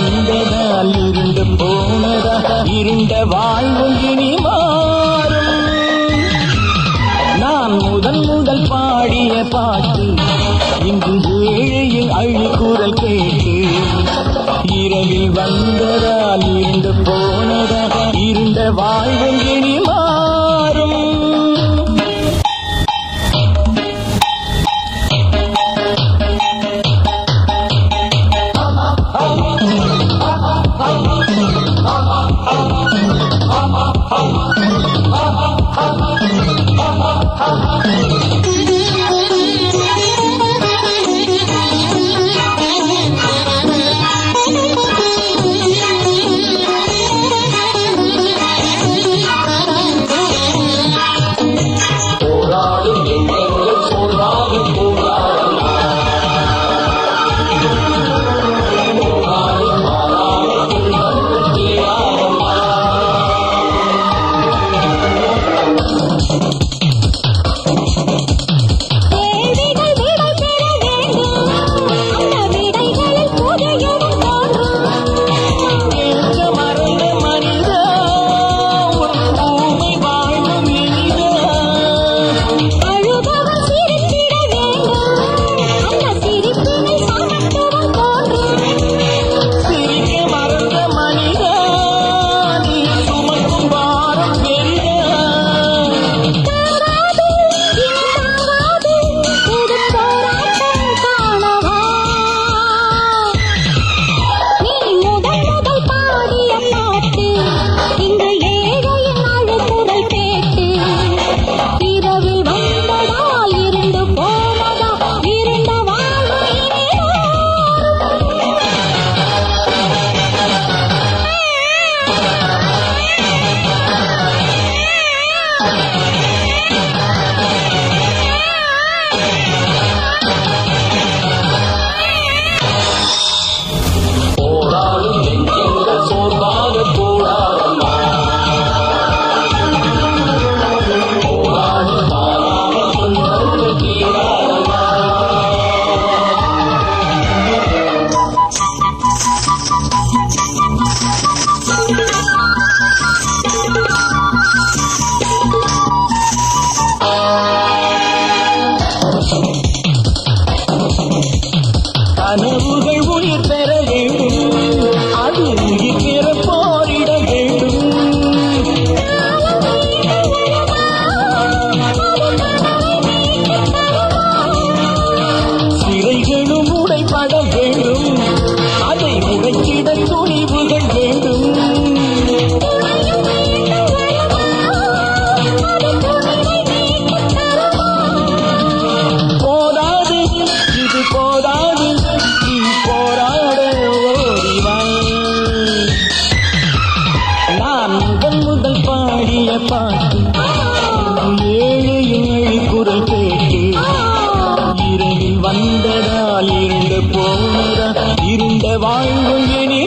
இரவில் வந்ததால் இருண்டு போனதா இருண்ட வாழ்வும் இனி மாறும். நான் முதல் முதல் பாடிய பாட்டு இன்று ஏழையில் அழுகுரல் கேட்டு இரவில் வந்ததால் இருந்து போனதா இருண்ட வாழ்வும் இனி முதல் பாடிய பாட்டு. ஏழு ஏழு குரல் கேட்டு. இரவில் வந்ததால் இருண்டு போனதா? இருந்த வாழ்வு இனி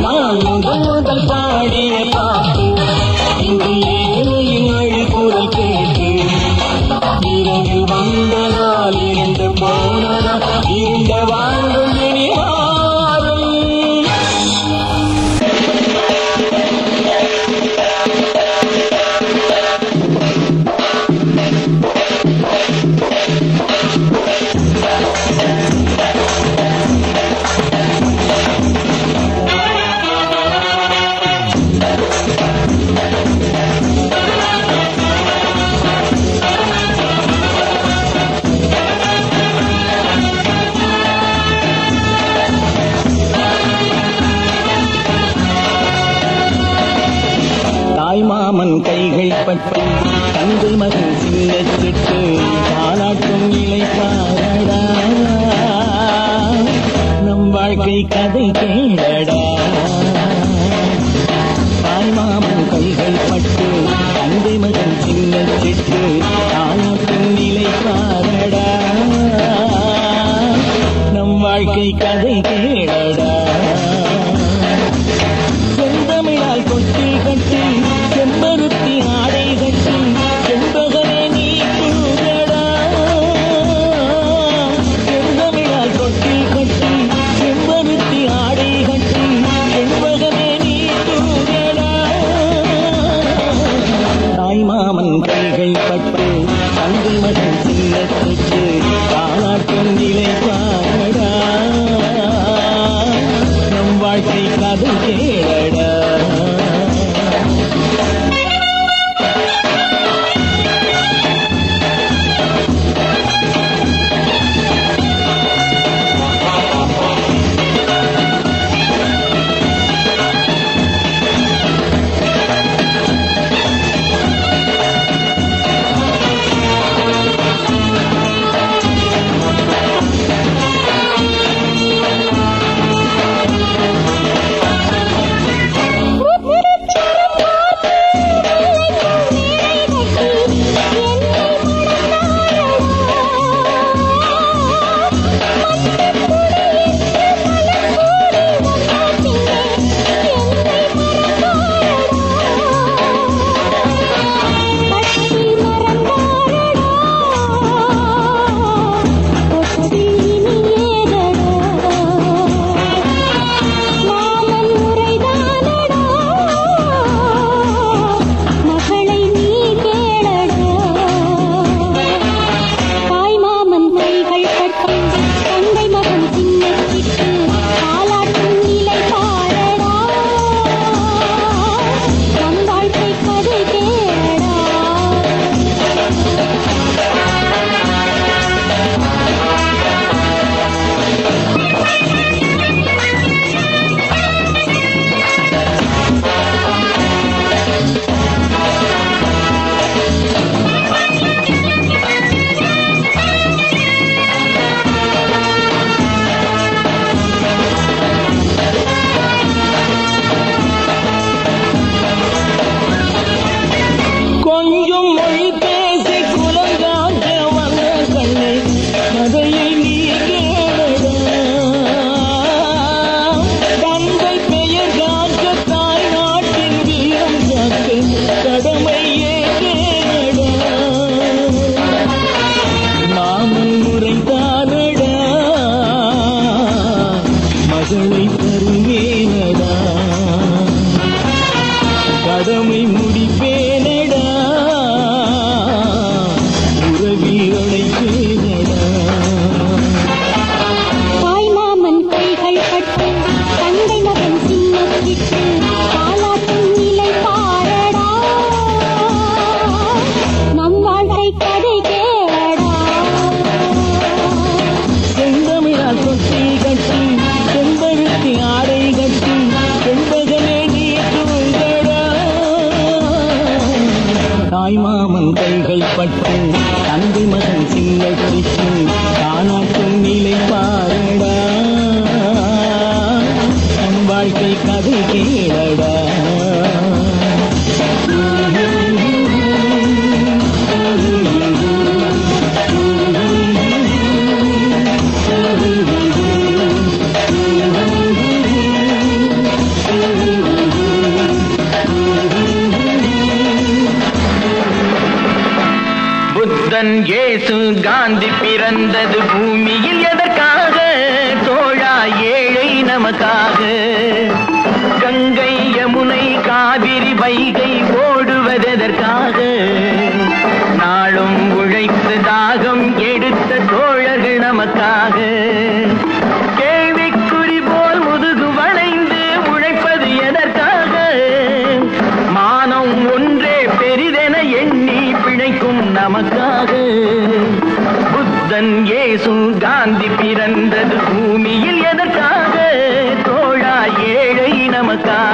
நான் முதல் முதல் பாடிய பாட்டு. இங்கு ஏழு ஏழு குரல் கேட்டு. இரவில் வந்ததால் இருண்டு போனதா? இருண்ட ராமன் கைகள் பட்டு தந்தை மகன் சின்ன பாராட்டும் இலை பாரடா நம் வாழ்க்கை கதை கேளடா. தாய்மாமன் கைகள் பட்டு தந்தை மகன் சின்ன பாராட்டும் இலை பாரடா நம் வாழ்க்கை கதை கேடடா రాదు కేడా வாழ்க்கை கதை கேளடா. புத்தன் இயேசு காந்தி பிறந்தது பூமியில் எதற்காக? நமக்காக கங்கை யமுனை காவிரி வைகை ஓடுவதற்காக நாளும் உழைத்து தாகம் எடுத்த தோழர்கள் நமக்காக கேள்விக்குறி போல் முதுகு வளைந்து உழைப்பது எதற்காக? மானம் ஒன்றே பெரிதென எண்ணி பிழைக்கும் நமக்காக புத்தன் இயேசு காந்தி பிறந்தது பூமியில் எதற்காக தோழா ஏழை நமக்காக